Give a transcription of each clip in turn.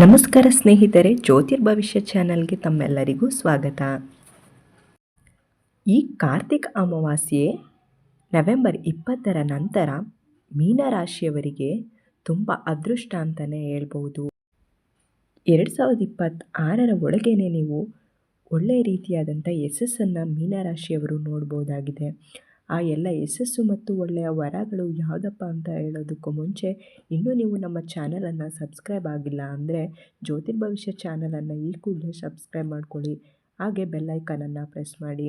ನಮಸ್ಕಾರ ಸ್ನೇಹಿತರೆ ಜ್ಯೋತಿರ್ಭವಿಷ್ಯ ಚಾನಲ್ಗೆ ತಮ್ಮೆಲ್ಲರಿಗೂ ಸ್ವಾಗತ. ಈ ಕಾರ್ತಿಕ ಅಮಾವಾಸ್ಯೆ ನವೆಂಬರ್ ಇಪ್ಪತ್ತರ ನಂತರ ಮೀನರಾಶಿಯವರಿಗೆ ತುಂಬ ಅದೃಷ್ಟ ಅಂತಲೇ ಹೇಳ್ಬೋದು ಎರಡು ಸಾವಿರದ ಇಪ್ಪತ್ತಾರರ ಒಳಗೇನೆ ನೀವು ಒಳ್ಳೆಯ ರೀತಿಯಾದಂಥ ಯಶಸ್ಸನ್ನು ಮೀನರಾಶಿಯವರು ನೋಡ್ಬೋದಾಗಿದೆ. ಆ ಎಲ್ಲ ಯಶಸ್ಸು ಮತ್ತು ಒಳ್ಳೆಯ ವರಗಳು ಯಾವುದಪ್ಪ ಅಂತ ಹೇಳೋದಕ್ಕೂ ಮುಂಚೆ ಇನ್ನೂ ನೀವು ನಮ್ಮ ಚಾನಲನ್ನು ಸಬ್ಸ್ಕ್ರೈಬ್ ಆಗಿಲ್ಲ ಅಂದರೆ ಜ್ಯೋತಿರ್ಭವಿಷ್ಯ ಚಾನಲನ್ನು ಈ ಕೂಡಲೇ ಸಬ್ಸ್ಕ್ರೈಬ್ ಮಾಡ್ಕೊಳ್ಳಿ. ಹಾಗೆ ಬೆಲ್ಲೈಕನನ್ನು ಪ್ರೆಸ್ ಮಾಡಿ.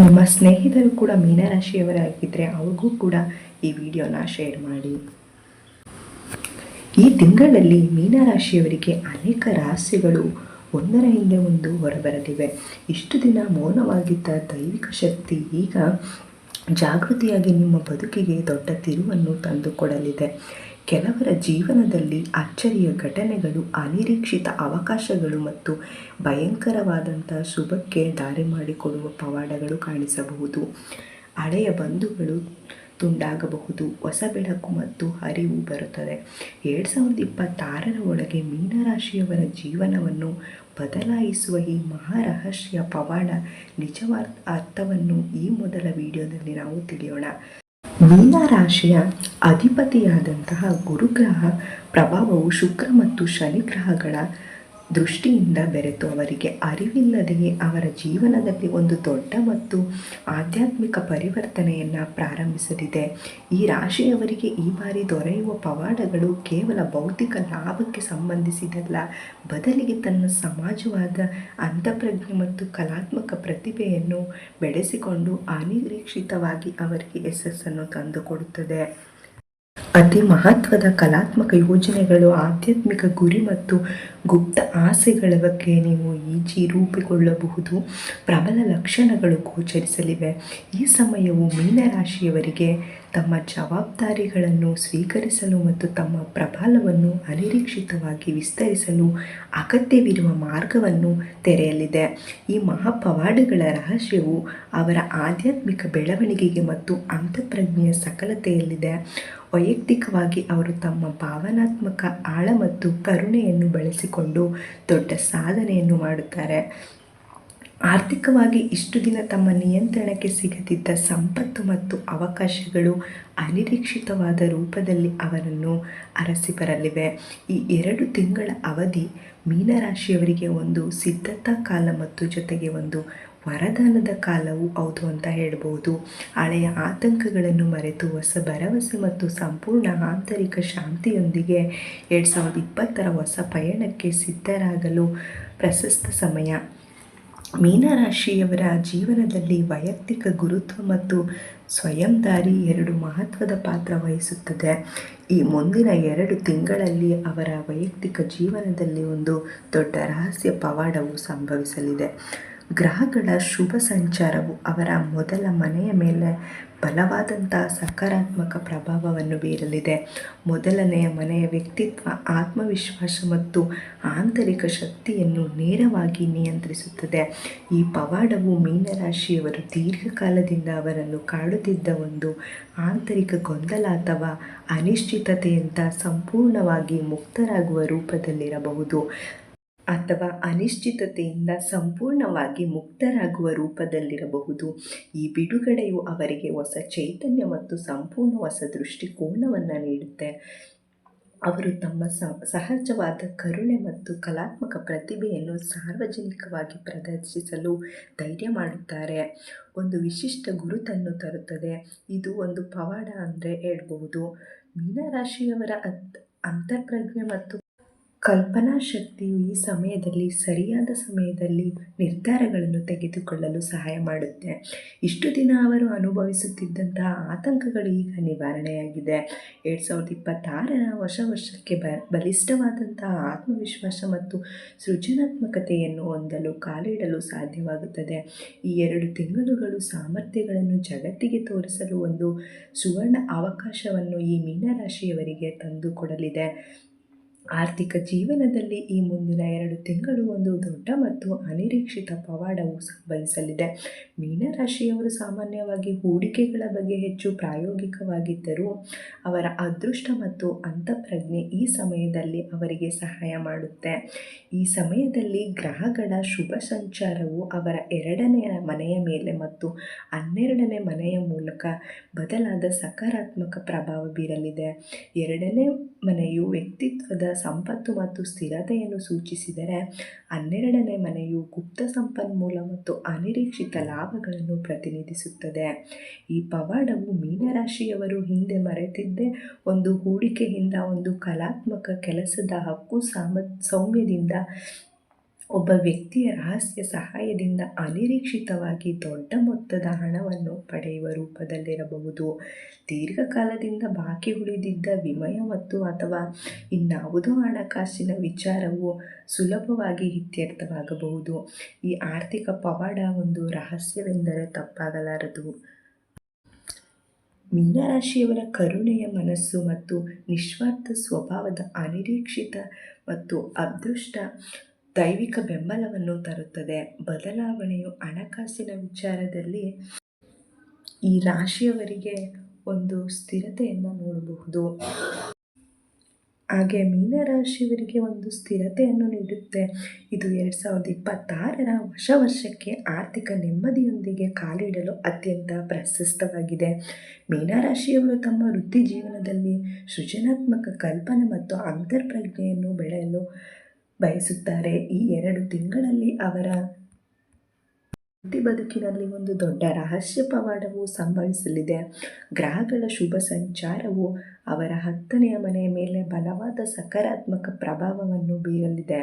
ನಮ್ಮ ಸ್ನೇಹಿತರು ಕೂಡ ಮೀನರಾಶಿಯವರಾಗಿದ್ದರೆ ಅವ್ರಿಗೂ ಕೂಡ ಈ ವಿಡಿಯೋನ ಶೇರ್ ಮಾಡಿ. ಈ ತಿಂಗಳಲ್ಲಿ ಮೀನರಾಶಿಯವರಿಗೆ ಅನೇಕ ರಹಸ್ಯಗಳು ಒಂದರ ಹಿಂದೆ ಒಂದು ಹೊರಬರಲಿವೆ ಇಷ್ಟು ದಿನ ಮೌನವಾಗಿದ್ದ ದೈವಿಕ ಶಕ್ತಿ ಈಗ ಜಾಗೃತಿಯಾಗಿ ನಿಮ್ಮ ಬದುಕಿಗೆ ದೊಡ್ಡ ತಿರುವನ್ನು ತಂದುಕೊಡಲಿದೆ. ಕೆಲವರ ಜೀವನದಲ್ಲಿ ಅಚ್ಚರಿಯ ಘಟನೆಗಳು, ಅನಿರೀಕ್ಷಿತ ಅವಕಾಶಗಳು ಮತ್ತು ಭಯಂಕರವಾದಂಥ ಶುಭಕ್ಕೆ ದಾರಿ ಮಾಡಿಕೊಡುವ ಪವಾಡಗಳು ಕಾಣಿಸಬಹುದು. ಹಳೆಯ ಬಂಧುಗಳು ತುಂಡಾಗಬಹುದು ಹೊಸ ಬೆಳಕು ಮತ್ತು ಹರಿವು ಬರುತ್ತದೆ. ಎರಡು ಸಾವಿರದ ಇಪ್ಪತ್ತಾರರ ಒಳಗೆ ಮೀನರಾಶಿಯವರ ಜೀವನವನ್ನು ಬದಲಾಯಿಸುವ ಈ ಮಹಾರಹಸ್ಯ ಪವಾಡ ನಿಜವಾದ ಅರ್ಥವನ್ನು ಈ ಮೊದಲ ವಿಡಿಯೋದಲ್ಲಿ ನಾವು ತಿಳಿಯೋಣ. ಮೀನರಾಶಿಯ ಅಧಿಪತಿಯಾದಂತಹ ಗುರುಗ್ರಹ ಪ್ರಭಾವವು ಶುಕ್ರ ಮತ್ತು ಶನಿ ಗ್ರಹಗಳ ದೃಷ್ಟಿಯಿಂದ ಬೆರೆತು ಅವರಿಗೆ ಅರಿವಿಲ್ಲದೆಯೇ ಅವರ ಜೀವನದಲ್ಲಿ ಒಂದು ದೊಡ್ಡ ಮತ್ತು ಆಧ್ಯಾತ್ಮಿಕ ಪರಿವರ್ತನೆಯನ್ನು ಪ್ರಾರಂಭಿಸಲಿದೆ. ಈ ರಾಶಿಯವರಿಗೆ ಈ ಬಾರಿ ದೊರೆಯುವ ಪವಾಡಗಳು ಕೇವಲ ಭೌತಿಕ ಲಾಭಕ್ಕೆ ಸಂಬಂಧಿಸಿದಲ್ಲ, ಬದಲಿಗೆ ತನ್ನ ಸಮಾಜವಾದ ಅಂತಃಪ್ರಜ್ಞೆ ಮತ್ತು ಕಲಾತ್ಮಕ ಪ್ರತಿಭೆಯನ್ನು ಬೆಳೆಸಿಕೊಂಡು ಅನಿರೀಕ್ಷಿತವಾಗಿ ಅವರಿಗೆ ಯಶಸ್ಸನ್ನು ತಂದುಕೊಡುತ್ತದೆ. ಅತಿ ಮಹತ್ವದ ಕಲಾತ್ಮಕ ಯೋಜನೆಗಳು, ಆಧ್ಯಾತ್ಮಿಕ ಗುರಿ ಮತ್ತು ಗುಪ್ತ ಆಸೆಗಳ ಬಗ್ಗೆ ನೀವು ಈಜಿ ರೂಪುಗೊಳ್ಳಬಹುದು ಪ್ರಬಲ ಲಕ್ಷಣಗಳು ಗೋಚರಿಸಲಿವೆ. ಈ ಸಮಯವು ಮೀನರಾಶಿಯವರಿಗೆ ತಮ್ಮ ಜವಾಬ್ದಾರಿಗಳನ್ನು ಸ್ವೀಕರಿಸಲು ಮತ್ತು ತಮ್ಮ ಪ್ರಬಲವನ್ನು ಅನಿರೀಕ್ಷಿತವಾಗಿ ವಿಸ್ತರಿಸಲು ಅಗತ್ಯವಿರುವ ಮಾರ್ಗವನ್ನು ತೆರೆಯಲಿದೆ. ಈ ಮಹಾಪವಾಡಗಳ ರಹಸ್ಯವು ಅವರ ಆಧ್ಯಾತ್ಮಿಕ ಬೆಳವಣಿಗೆಗೆ ಮತ್ತು ಅಂತಃಪ್ರಜ್ಞೆಯ ಸಕಲತೆಯಲ್ಲಿದೆ. ವೈಯಕ್ತಿಕವಾಗಿ ಅವರು ತಮ್ಮ ಭಾವನಾತ್ಮಕ ಆಳ ಮತ್ತು ಕರುಣೆಯನ್ನು ಬಳಸಿಕೊಂಡು ದೊಡ್ಡ ಸಾಧನೆಯನ್ನು ಮಾಡುತ್ತಾರೆ. ಆರ್ಥಿಕವಾಗಿ ಇಷ್ಟು ದಿನ ತಮ್ಮ ನಿಯಂತ್ರಣಕ್ಕೆ ಸಿಗದಿದ್ದ ಸಂಪತ್ತು ಮತ್ತು ಅವಕಾಶಗಳು ಅನಿರೀಕ್ಷಿತವಾದ ರೂಪದಲ್ಲಿ ಅವರನ್ನು ಅರಸಿ ಬರಲಿವೆ. ಈ ಎರಡು ತಿಂಗಳ ಅವಧಿ ಮೀನರಾಶಿಯವರಿಗೆ ಒಂದು ಸಿದ್ಧತಾ ಕಾಲ ಮತ್ತು ಜೊತೆಗೆ ಒಂದು ವರದಾನದ ಕಾಲವು ಹೌದು ಅಂತ ಹೇಳ್ಬೋದು. ಹಳೆಯ ಆತಂಕಗಳನ್ನು ಮರೆತು ಹೊಸ ಭರವಸೆ ಮತ್ತು ಸಂಪೂರ್ಣ ಆಂತರಿಕ ಶಾಂತಿಯೊಂದಿಗೆ ಎರಡು ಸಾವಿರದ ಇಪ್ಪತ್ತರ ಹೊಸ ಪಯಣಕ್ಕೆ ಸಿದ್ಧರಾಗಲು ಪ್ರಶಸ್ತ ಸಮಯ. ಮೀನರಾಶಿಯವರ ಜೀವನದಲ್ಲಿ ವೈಯಕ್ತಿಕ ಗುರುತ್ವ ಮತ್ತು ಸ್ವಯಂದಾರಿ ಎರಡು ಮಹತ್ವದ ಪಾತ್ರ ವಹಿಸುತ್ತದೆ. ಈ ಮುಂದಿನ ಎರಡು ತಿಂಗಳಲ್ಲಿ ಅವರ ವೈಯಕ್ತಿಕ ಜೀವನದಲ್ಲಿ ಒಂದು ದೊಡ್ಡ ರಹಸ್ಯ ಪವಾಡವು ಸಂಭವಿಸಲಿದೆ. ಗ್ರಹಗಳ ಶುಭ ಸಂಚಾರವು ಅವರ ಮೊದಲ ಮನೆಯ ಮೇಲೆ ಬಲವಾದಂತಹ ಸಕಾರಾತ್ಮಕ ಪ್ರಭಾವವನ್ನು ಬೀರಲಿದೆ. ಮೊದಲನೆಯ ಮನೆಯ ವ್ಯಕ್ತಿತ್ವ, ಆತ್ಮವಿಶ್ವಾಸ ಮತ್ತು ಆಂತರಿಕ ಶಕ್ತಿಯನ್ನು ನೇರವಾಗಿ ನಿಯಂತ್ರಿಸುತ್ತದೆ. ಈ ಪವಾಡವು ಮೀನರಾಶಿಯವರು ದೀರ್ಘಕಾಲದಿಂದ ಅವರನ್ನು ಕಾಡುತ್ತಿದ್ದ ಒಂದು ಆಂತರಿಕ ಗೊಂದಲ ಅಥವಾ ಅನಿಶ್ಚಿತತೆಯಿಂದ ಸಂಪೂರ್ಣವಾಗಿ ಮುಕ್ತರಾಗುವ ರೂಪದಲ್ಲಿರಬಹುದು. ಅಥವಾ ಅನಿಶ್ಚಿತತೆಯಿಂದ ಸಂಪೂರ್ಣವಾಗಿ ಮುಕ್ತರಾಗುವ ರೂಪದಲ್ಲಿರಬಹುದು. ಈ ಬಿಡುಗಡೆಯು ಅವರಿಗೆ ಹೊಸ ಚೈತನ್ಯ ಮತ್ತು ಸಂಪೂರ್ಣ ಹೊಸ ದೃಷ್ಟಿಕೋನವನ್ನು ನೀಡುತ್ತೆ. ಅವರು ತಮ್ಮ ಸಹಜವಾದ ಕರುಣೆ ಮತ್ತು ಕಲಾತ್ಮಕ ಪ್ರತಿಭೆಯನ್ನು ಸಾರ್ವಜನಿಕವಾಗಿ ಪ್ರದರ್ಶಿಸಲು ಧೈರ್ಯ ಮಾಡುತ್ತಾರೆ. ಒಂದು ವಿಶಿಷ್ಟ ಗುರುತನ್ನು ತರುತ್ತದೆ. ಇದು ಒಂದು ಪವಾಡ ಅಂದರೆ ಹೇಳ್ಬಹುದು. ಮೀನರಾಶಿಯವರ ಅತ್ ಅಂತಃಪ್ರಜ್ಞೆ ಮತ್ತು ಕಲ್ಪನಾ ಶಕ್ತಿಯು ಈ ಸಮಯದಲ್ಲಿ ಸರಿಯಾದ ಸಮಯದಲ್ಲಿ ನಿರ್ಧಾರಗಳನ್ನು ತೆಗೆದುಕೊಳ್ಳಲು ಸಹಾಯ ಮಾಡುತ್ತೆ. ಇಷ್ಟು ದಿನ ಅವರು ಅನುಭವಿಸುತ್ತಿದ್ದಂತಹ ಆತಂಕಗಳು ಈಗ ನಿವಾರಣೆಯಾಗಿದೆ. ಎರಡು ಸಾವಿರದ ಇಪ್ಪತ್ತಾರರ ಹೊಸ ವರ್ಷಕ್ಕೆ ಬ, ಬಲಿಷ್ಠವಾದಂತಹ ಆತ್ಮವಿಶ್ವಾಸ ಮತ್ತು ಸೃಜನಾತ್ಮಕತೆಯನ್ನು ಹೊಂದಲು ಕಾಲಿಡಲು ಸಾಧ್ಯವಾಗುತ್ತದೆ. ಈ ಎರಡು ತಿಂಗಳುಗಳು ಸಾಮರ್ಥ್ಯಗಳನ್ನು ಜಗತ್ತಿಗೆ ತೋರಿಸಲು ಒಂದು ಸುವರ್ಣ ಅವಕಾಶವನ್ನು ಈ ಮೀನರಾಶಿಯವರಿಗೆ ತಂದುಕೊಡಲಿದೆ. ಆರ್ಥಿಕ ಜೀವನದಲ್ಲಿ ಈ ಮುಂದಿನ ಎರಡು ತಿಂಗಳು ಒಂದು ದೊಡ್ಡ ಮತ್ತು ಅನಿರೀಕ್ಷಿತ ಪವಾಡವು ಸಂಭವಿಸಲಿದೆ. ಮೀನರಾಶಿಯವರು ಸಾಮಾನ್ಯವಾಗಿ ಹೂಡಿಕೆಗಳ ಬಗ್ಗೆ ಹೆಚ್ಚು ಪ್ರಾಯೋಗಿಕವಾಗಿದ್ದರೂ ಅವರ ಅದೃಷ್ಟ ಮತ್ತು ಅಂತಃಪ್ರಜ್ಞೆ ಈ ಸಮಯದಲ್ಲಿ ಅವರಿಗೆ ಸಹಾಯ ಮಾಡುತ್ತೆ. ಈ ಸಮಯದಲ್ಲಿ ಗ್ರಹಗಳ ಶುಭ ಸಂಚಾರವು ಅವರ ಎರಡನೆಯ ಮನೆಯ ಮೇಲೆ ಮತ್ತು ಹನ್ನೆರಡನೇ ಮನೆಯ ಮೂಲಕ ಬದಲಾದ ಸಕಾರಾತ್ಮಕ ಪ್ರಭಾವ ಬೀರಲಿದೆ. ಎರಡನೇ ಮನೆಯು ವ್ಯಕ್ತಿತ್ವದ ಸಂಪತ್ತು ಮತ್ತು ಸ್ಥಿರತೆಯನ್ನು ಸೂಚಿಸಿದರೆ ಹನ್ನೆರಡನೇ ಮನೆಯು ಗುಪ್ತ ಸಂಪನ್ಮೂಲ ಮತ್ತು ಅನಿರೀಕ್ಷಿತ ಲಾಭಗಳನ್ನು ಪ್ರತಿನಿಧಿಸುತ್ತದೆ. ಈ ಪವಾಡವು ಮೀನರಾಶಿಯವರು ಹಿಂದೆ ಮರೆತಿದ್ದೇ ಒಂದು ಹೂಡಿಕೆಯಿಂದ ಒಂದು ಕಲಾತ್ಮಕ ಕೆಲಸದ ಹಕ್ಕು ಸಾಮ, ಸೌಮ್ಯದಿಂದ ಒಬ್ಬ ವ್ಯಕ್ತಿಯ ರಹಸ್ಯ ಸಹಾಯದಿಂದ ಅನಿರೀಕ್ಷಿತವಾಗಿ ದೊಡ್ಡ ಮೊತ್ತದ ಹಣವನ್ನು ಪಡೆಯುವ ರೂಪದಲ್ಲಿರಬಹುದು. ದೀರ್ಘಕಾಲದಿಂದ ಬಾಕಿ ಉಳಿದಿದ್ದ ವಿಮಯ ಮತ್ತು ಅಥವಾ ಇನ್ನಾವುದೋ ಹಣಕಾಸಿನ ವಿಚಾರವು ಸುಲಭವಾಗಿ ಇತ್ಯರ್ಥವಾಗಬಹುದು. ಈ ಆರ್ಥಿಕ ಪವಾಡ ಒಂದು ರಹಸ್ಯವೆಂದರೆ ತಪ್ಪಾಗಲಾರದು. ಮೀನರಾಶಿಯವರ ಕರುಣೆಯ ಮನಸ್ಸು ಮತ್ತು ನಿಸ್ವಾರ್ಥ ಸ್ವಭಾವದ ಅನಿರೀಕ್ಷಿತ ಮತ್ತು ಅದೃಷ್ಟ ದೈವಿಕ ಬೆಂಬಲವನ್ನು ತರುತ್ತದೆ. ಬದಲಾವಣೆಯು ಹಣಕಾಸಿನ ವಿಚಾರದಲ್ಲಿ ಈ ರಾಶಿಯವರಿಗೆ ಒಂದು ಸ್ಥಿರತೆಯನ್ನು ನೋಡಬಹುದು. ಹಾಗೆ ಮೀನರಾಶಿಯವರಿಗೆ ಒಂದು ಸ್ಥಿರತೆಯನ್ನು ನೀಡುತ್ತೆ. ಇದು ಎರಡು ಸಾವಿರದ ಇಪ್ಪತ್ತಾರರ ಹೊಸ ವರ್ಷಕ್ಕೆ ಆರ್ಥಿಕ ನೆಮ್ಮದಿಯೊಂದಿಗೆ ಕಾಲಿಡಲು ಅತ್ಯಂತ ಪ್ರಶಸ್ತವಾಗಿದೆ. ಮೀನರಾಶಿಯವರು ತಮ್ಮ ವೃತ್ತಿ ಜೀವನದಲ್ಲಿ ಸೃಜನಾತ್ಮಕ ಕಲ್ಪನೆ ಮತ್ತು ಅಂತರ್ಪ್ರಜ್ಞೆಯನ್ನು ಬೆಳೆಯಲು ಬಯಸುತ್ತಾರೆ. ಈ ಎರಡು ತಿಂಗಳಲ್ಲಿ ಅವರ ವೃತ್ತಿ ಬದುಕಿನಲ್ಲಿ ಒಂದು ದೊಡ್ಡ ರಹಸ್ಯ ಪವಾಡವು ಸಂಭವಿಸಲಿದೆ. ಗ್ರಹಗಳ ಶುಭ ಸಂಚಾರವು ಅವರ ಹತ್ತನೆಯ ಮನೆಯ ಮೇಲೆ ಬಲವಾದ ಸಕಾರಾತ್ಮಕ ಪ್ರಭಾವವನ್ನು ಬೀರಲಿದೆ.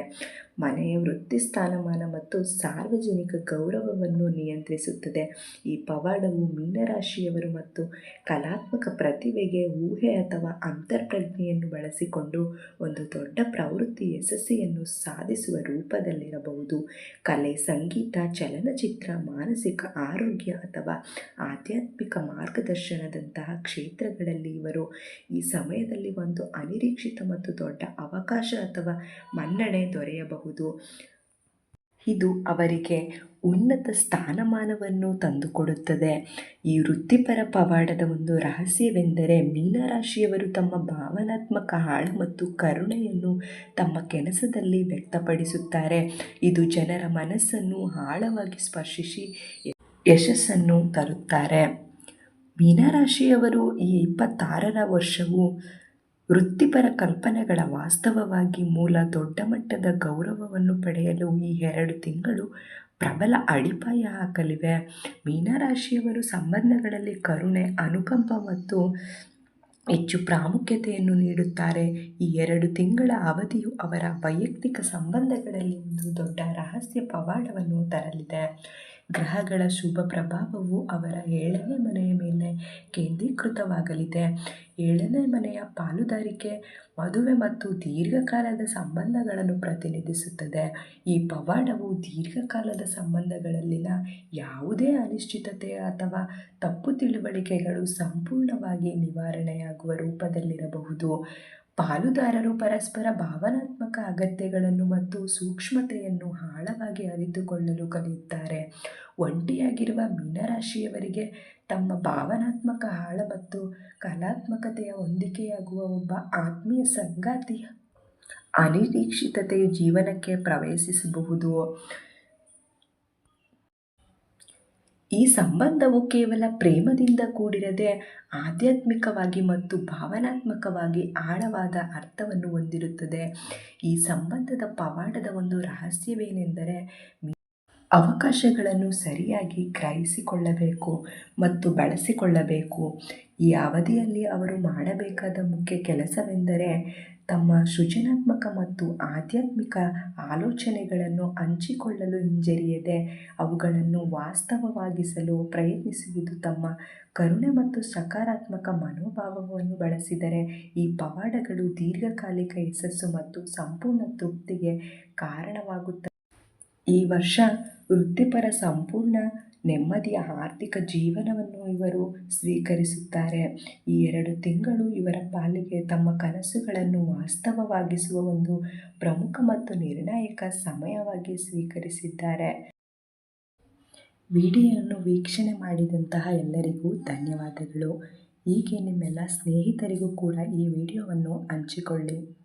ಮನೆಯ ವೃತ್ತಿ ಸ್ಥಾನಮಾನ ಮತ್ತು ಸಾರ್ವಜನಿಕ ಗೌರವವನ್ನು ನಿಯಂತ್ರಿಸುತ್ತದೆ. ಈ ಪವಾಡವು ಮೀನರಾಶಿಯವರು ಮತ್ತು ಕಲಾತ್ಮಕ ಪ್ರತಿಭೆಗೆ ಊಹೆ ಅಥವಾ ಅಂತರ್ಪ್ರಜ್ಞೆಯನ್ನು ಬಳಸಿಕೊಂಡು ಒಂದು ದೊಡ್ಡ ಪ್ರವೃತ್ತಿ ಯಶಸ್ಸಿಯನ್ನು ಸಾಧಿಸುವ ರೂಪದಲ್ಲಿರಬಹುದು. ಕಲೆ, ಸಂಗೀತ, ಚಲನಚಿತ್ರ, ಮಾನಸಿಕ ಆರೋಗ್ಯ ಅಥವಾ ಆಧ್ಯಾತ್ಮಿಕ ಮಾರ್ಗದರ್ಶನದಂತಹ ಕ್ಷೇತ್ರಗಳಲ್ಲಿ ಇವರು ಈ ಸಮಯದಲ್ಲಿ ಒಂದು ಅನಿರೀಕ್ಷಿತ ಮತ್ತು ದೊಡ್ಡ ಅವಕಾಶ ಅಥವಾ ಮನ್ನಣೆ ದೊರೆಯಬಹುದು. ಇದು ಅವರಿಗೆ ಉನ್ನತ ಸ್ಥಾನಮಾನವನ್ನು ತಂದುಕೊಡುತ್ತದೆ. ಈ ವೃತ್ತಿಪರ ಪವಾಡದ ಒಂದು ರಹಸ್ಯವೆಂದರೆ ಮೀನರಾಶಿಯವರು ತಮ್ಮ ಭಾವನಾತ್ಮಕ ಆಳ ಮತ್ತು ಕರುಣೆಯನ್ನು ತಮ್ಮ ಕೆಲಸದಲ್ಲಿ ವ್ಯಕ್ತಪಡಿಸುತ್ತಾರೆ. ಇದು ಜನರ ಮನಸ್ಸನ್ನು ಆಳವಾಗಿ ಸ್ಪರ್ಶಿಸಿ ಯಶಸ್ಸನ್ನು ತರುತ್ತಾರೆ. ಮೀನರಾಶಿಯವರು ಈ ಇಪ್ಪತ್ತಾರರ ವರ್ಷವು ವೃತ್ತಿಪರ ಕಲ್ಪನೆಗಳ ವಾಸ್ತವವಾಗಿ ಮೂಲ ದೊಡ್ಡ ಮಟ್ಟದ ಗೌರವವನ್ನು ಪಡೆಯಲು ಈ ಎರಡು ತಿಂಗಳು ಪ್ರಬಲ ಅಡಿಪಾಯ ಹಾಕಲಿವೆ. ಮೀನರಾಶಿಯವರು ಸಂಬಂಧಗಳಲ್ಲಿ ಕರುಣೆ, ಅನುಕಂಪ ಮತ್ತು ಹೆಚ್ಚು ಪ್ರಾಮುಖ್ಯತೆಯನ್ನು ನೀಡುತ್ತಾರೆ. ಈ ಎರಡು ತಿಂಗಳ ಅವಧಿಯು ಅವರ ವೈಯಕ್ತಿಕ ಸಂಬಂಧಗಳಲ್ಲಿ ಒಂದು ದೊಡ್ಡ ರಹಸ್ಯ ಪವಾಡವನ್ನು ತರಲಿದೆ. ಗ್ರಹಗಳ ಶುಭ ಪ್ರಭಾವವು ಅವರ ಏಳನೇ ಮನೆಯ ಮೇಲೆ ಕೇಂದ್ರೀಕೃತವಾಗಲಿದೆ. ಏಳನೇ ಮನೆಯ ಪಾಲುದಾರಿಕೆ ಮದುವೆ ಮತ್ತು ದೀರ್ಘಕಾಲದ ಸಂಬಂಧಗಳನ್ನು ಪ್ರತಿನಿಧಿಸುತ್ತದೆ. ಈ ಪವಾಡವು ದೀರ್ಘಕಾಲದ ಸಂಬಂಧಗಳಲ್ಲಿನ ಯಾವುದೇ ಅನಿಶ್ಚಿತತೆ ಅಥವಾ ತಪ್ಪು ತಿಳುವಳಿಕೆಗಳು ಸಂಪೂರ್ಣವಾಗಿ ನಿವಾರಣೆಯಾಗುವ ರೂಪದಲ್ಲಿರಬಹುದು. ಪಾಲುದಾರರು ಪರಸ್ಪರ ಭಾವನಾತ್ಮಕ ಅಗತ್ಯಗಳನ್ನು ಮತ್ತು ಸೂಕ್ಷ್ಮತೆಯನ್ನು ಆಳವಾಗಿ ಅರಿತುಕೊಳ್ಳಲು ಕಲಿಯುತ್ತಾರೆ. ಒಂಟಿಯಾಗಿರುವ ಮೀನರಾಶಿಯವರಿಗೆ ತಮ್ಮ ಭಾವನಾತ್ಮಕ ಆಳ ಮತ್ತು ಕಲಾತ್ಮಕತೆಯ ಹೊಂದಿಕೆಯಾಗುವ ಒಬ್ಬ ಆತ್ಮೀಯ ಸಂಗಾತಿ ಅನಿರೀಕ್ಷಿತತೆಯು ಜೀವನಕ್ಕೆ ಪ್ರವೇಶಿಸಬಹುದು. ಈ ಸಂಬಂಧವು ಕೇವಲ ಪ್ರೇಮದಿಂದ ಕೂಡಿರದೆ ಆಧ್ಯಾತ್ಮಿಕವಾಗಿ ಮತ್ತು ಭಾವನಾತ್ಮಕವಾಗಿ ಆಳವಾದ ಅರ್ಥವನ್ನು ಹೊಂದಿರುತ್ತದೆ. ಈ ಸಂಬಂಧದ ಪವಾಡದ ಒಂದು ರಹಸ್ಯವೇನೆಂದರೆ ಅವಕಾಶಗಳನ್ನು ಸರಿಯಾಗಿ ಗ್ರಹಿಸಿಕೊಳ್ಳಬೇಕು ಮತ್ತು ಬಳಸಿಕೊಳ್ಳಬೇಕು. ಈ ಅವಧಿಯಲ್ಲಿ ಅವರು ಮಾಡಬೇಕಾದ ಮುಖ್ಯ ಕೆಲಸವೆಂದರೆ ತಮ್ಮ ಸೃಜನಾತ್ಮಕ ಮತ್ತು ಆಧ್ಯಾತ್ಮಿಕ ಆಲೋಚನೆಗಳನ್ನು ಹಂಚಿಕೊಳ್ಳಲು ಹಿಂಜರಿಯದೆ ಅವುಗಳನ್ನು ವಾಸ್ತವವಾಗಿಸಲು ಪ್ರಯತ್ನಿಸುವುದು ತಮ್ಮ ಕರುಣೆ ಮತ್ತು ಸಕಾರಾತ್ಮಕ ಮನೋಭಾವವನ್ನು ಬಳಸಿದರೆ ಈ ಪವಾಡಗಳು ದೀರ್ಘಕಾಲಿಕ ಯಶಸ್ಸು ಮತ್ತು ಸಂಪೂರ್ಣ ತೃಪ್ತಿಗೆ ಕಾರಣವಾಗುತ್ತದೆ ಈ ವರ್ಷ ವೃತ್ತಿಪರ, ಸಂಪೂರ್ಣ ನೆಮ್ಮದಿಯ ಆರ್ಥಿಕ ಜೀವನವನ್ನು ಇವರು ಸ್ವೀಕರಿಸುತ್ತಾರೆ. ಈ ಎರಡು ತಿಂಗಳು ಇವರ ಪಾಲಿಗೆ ತಮ್ಮ ಕನಸುಗಳನ್ನು ವಾಸ್ತವವಾಗಿಸುವ ಒಂದು ಪ್ರಮುಖ ಮತ್ತು ನಿರ್ಣಾಯಕ ಸಮಯವಾಗಿ ಸ್ವೀಕರಿಸಿದ್ದಾರೆ. ವಿಡಿಯೋವನ್ನು ವೀಕ್ಷಣೆ ಮಾಡಿದಂತಹ ಎಲ್ಲರಿಗೂ ಧನ್ಯವಾದಗಳು. ಹೀಗೆ ನಿಮ್ಮೆಲ್ಲ ಸ್ನೇಹಿತರಿಗೂ ಕೂಡ ಈ ವಿಡಿಯೋವನ್ನು ಹಂಚಿಕೊಳ್ಳಿ.